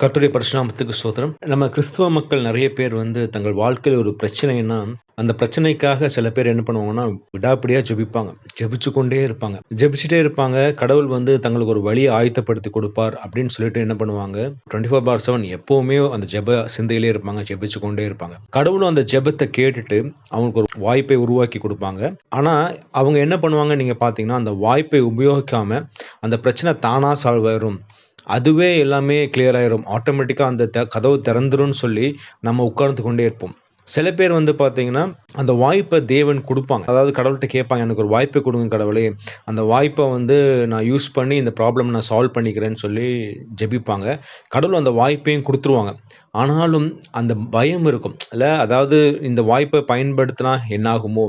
கர்த்தருடைய பரிசுநாமத்துக்கு சோதரம் நம்ம கிறிஸ்துவ மக்கள் நிறைய பேர் வந்து தங்கள் வாழ்க்கையில் ஒரு பிரச்சனைனா அந்த பிரச்சனைக்காக சில பேர் என்ன பண்ணுவாங்கன்னா விடாப்பிடியாக ஜெபிப்பாங்க. ஜெபிச்சு கொண்டே இருப்பாங்க. ஜெபிச்சுட்டே இருப்பாங்க. கடவுள் வந்து தங்களுக்கு ஒரு வழியை ஆயத்தப்படுத்தி கொடுப்பார் அப்படின்னு சொல்லிட்டு என்ன பண்ணுவாங்க? டுவெண்ட்டி ஃபோர் பார் செவன் எப்போவுமே அந்த ஜெப சிந்தையிலே இருப்பாங்க ஜெபிச்சு கொண்டே இருப்பாங்க. கடவுளும் அந்த ஜெபத்தை கேட்டுட்டு அவங்களுக்கு ஒரு வாய்ப்பை உருவாக்கி கொடுப்பாங்க. ஆனால் அவங்க என்ன பண்ணுவாங்க நீங்கள் பார்த்தீங்கன்னா அந்த வாய்ப்பை உபயோகிக்காம அந்த பிரச்சனை தானாக சால்வ் ஆயிரும். அதுவே எல்லாமே கிளியர் ஆயிரும். ஆட்டோமேட்டிக்காக அந்த த கதவு திறந்துரும்னு சொல்லி நம்ம உட்கார்ந்து கொண்டே இருப்போம். சில பேர் வந்து பார்த்தீங்கன்னா அந்த வாய்ப்பை தேவன் கொடுப்பாங்க. அதாவது கடவுள்கிட்ட கேட்பாங்க எனக்கு ஒரு வாய்ப்பை கொடுங்க கடவுளே. அந்த வாய்ப்பை வந்து நான் யூஸ் பண்ணி இந்த ப்ராப்ளம் நான் சால்வ் பண்ணிக்கிறேன்னு சொல்லி ஜெபிப்பாங்க. கடவுள் அந்த வாய்ப்பையும் கொடுத்துருவாங்க. ஆனாலும் அந்த பயம் இருக்கும். இல்லை அதாவது இந்த வாய்ப்பை பயன்படுத்தினா என்னாகுமோ?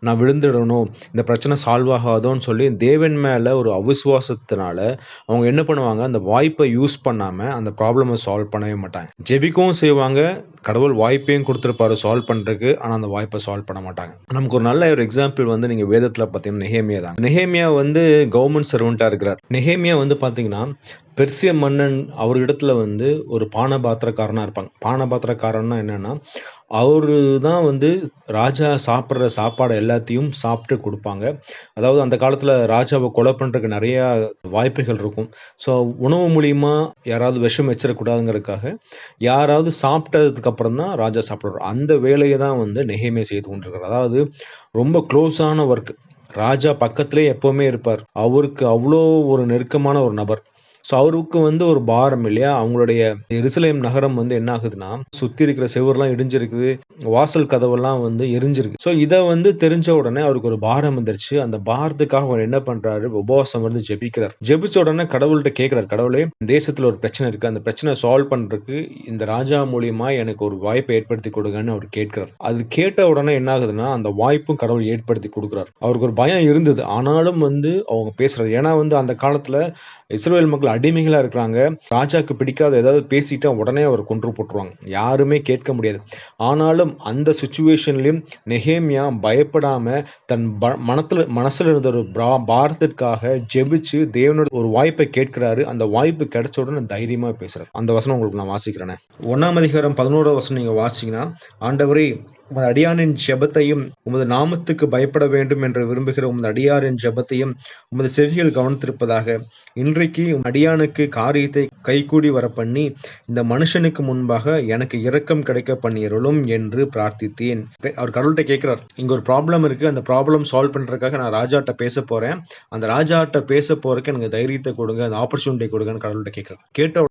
நான் விழுந்துடணும் இந்த பிரச்சனை சால்வ் ஆகாதோன்னு சொல்லி தேவன் மேலே ஒரு அவிசுவாசத்தினால அவங்க என்ன பண்ணுவாங்க? அந்த வாய்ப்பை யூஸ் பண்ணாமல் அந்த ப்ராப்ளமை சால்வ் பண்ணவே மாட்டாங்க. ஜெபிக்கவும் செய்வாங்க கடவுள் வாய்ப்பையும் கொடுத்துருப்பாரு சால்வ் பண்ணுறதுக்கு ஆனால் அந்த வாய்ப்பை சால்வ் பண்ண மாட்டாங்க. நமக்கு ஒரு நல்ல ஒரு எக்ஸாம்பிள் வந்து நீங்கள் வேதத்தில் பார்த்தீங்கன்னா நெஹேமியா தான். நெஹேமியா வந்து கவர்மெண்ட் சர்வெண்ட்டாக இருக்கிறார். நெஹேமியா வந்து பார்த்தீங்கன்னா பெர்சிய மன்னன் அவரிடத்துல வந்து ஒரு பானபாத்திரக்காரனாக இருப்பாங்க. பானபாத்திரக்காரன்னா என்னென்னா அவரு தான் வந்து ராஜா சாப்பிட்ற சாப்பாடு எல்லாத்தையும் சாப்பிட்டு கொடுப்பாங்க. அதாவது அந்த காலத்தில் ராஜாவை கொலை பண்ணுறதுக்கு நிறையா வாய்ப்புகள் இருக்கும். ஸோ உணவு மூலியமா யாராவது விஷம் வச்சிடக்கூடாதுங்கிறதுக்காக யாராவது சாப்பிட்டதுக்கப்புறம் தான் ராஜா சாப்பிடுவார். அந்த வேலையை தான் வந்து நெகைமே செய்து கொண்டிருக்கார் அதாவது ரொம்ப க்ளோஸான ஒர்க் ராஜா பக்கத்திலே எப்போவுமே இருப்பார். அவருக்கு அவ்வளோ ஒரு நெருக்கமான ஒரு நபர். ஸோ அவருக்கு வந்து ஒரு பாரம் இல்லையா? அவங்களுடைய எருசலேம் நகரம் வந்து என்ன ஆகுதுன்னா சுற்றி இருக்கிற செவர்லாம் இடிஞ்சிருக்குது வாசல் கதவெல்லாம் வந்து எரிஞ்சிருக்கு. ஸோ இதை வந்து தெரிஞ்ச உடனே அவருக்கு ஒரு பாரம் வந்துருச்சு. அந்த பாரத்துக்காக அவர் என்ன பண்றாரு? உபவாசம் வந்து ஜெபிக்கிறார். ஜெபிச்ச உடனே கடவுள்கிட்ட கேட்கிறார் கடவுளே தேசத்தில் ஒரு பிரச்சனை இருக்கு. அந்த பிரச்சனை சால்வ் பண்றதுக்கு இந்த ராஜா மூலியமா எனக்கு ஒரு வாய்ப்பை ஏற்படுத்தி கொடுங்கன்னு அவர் கேட்கிறார். அது கேட்ட உடனே என்ன ஆகுதுன்னா அந்த வாய்ப்பும் கடவுள் ஏற்படுத்தி கொடுக்குறார். அவருக்கு ஒரு பயம் இருந்தது. ஆனாலும் வந்து அவங்க பேசுறாரு. ஏன்னா வந்து அந்த காலத்துல இஸ்ரேல் மக்கள் அடிமைகளாக இருக்கிறாங்க. ராஜாக்கு பிடிக்காத ஏதாவது பேசிட்டா உடனே அவர் கொன்று போட்டுருவாங்க. யாருமே கேட்க முடியாது. ஆனாலும் அந்த சுச்சுவேஷன்லையும் நெஹேமியா பயப்படாமல் தன் ப மனத்தில் மனசில் இருந்த ஒரு பாரத்திற்காக ஜெபிச்சு தேவனோட ஒரு வாய்ப்பை கேட்கிறாரு. அந்த வாய்ப்பு கிடைச்ச உடனே தைரியமாக பேசுகிறார் அந்த வசனம் உங்களுக்கு நான் வாசிக்கிறேன். ஒன்றாம் அதிகாரம் பதினோராவது வசனம் நீங்கள் வாசிங்கன்னா ஆண்டவரே உமது அடியானின் ஜெபத்தையும் உமது நாமத்துக்கு பயப்பட வேண்டும் என்று விரும்புகிற உமது அடியாரின் ஜெபத்தையும் உமது செவிகள் கவனித்திருப்பதாக. இன்றைக்கு உன் அடியானுக்கு காரியத்தை கைகூடி வர பண்ணி இந்த மனுஷனுக்கு முன்பாக எனக்கு இரக்கம் கிடைக்க பண்ணியருளும் என்று பிரார்த்தித்தேன். அவர் கடவுள்கிட்ட கேட்கிறார் இங்க ஒரு ப்ராப்ளம் இருக்கு. அந்த ப்ராப்ளம் சால்வ் பண்றதுக்காக நான் ராஜாட்ட பேச போறேன். அந்த ராஜாட்ட பேச போறதுக்கு எனக்கு தைரியத்தை கொடுங்க அந்த ஆப்பர்ச்சுனிட்டி கொடுங்கன்னு கடவுள்கிட்ட கேட்கிறார். கேட்ட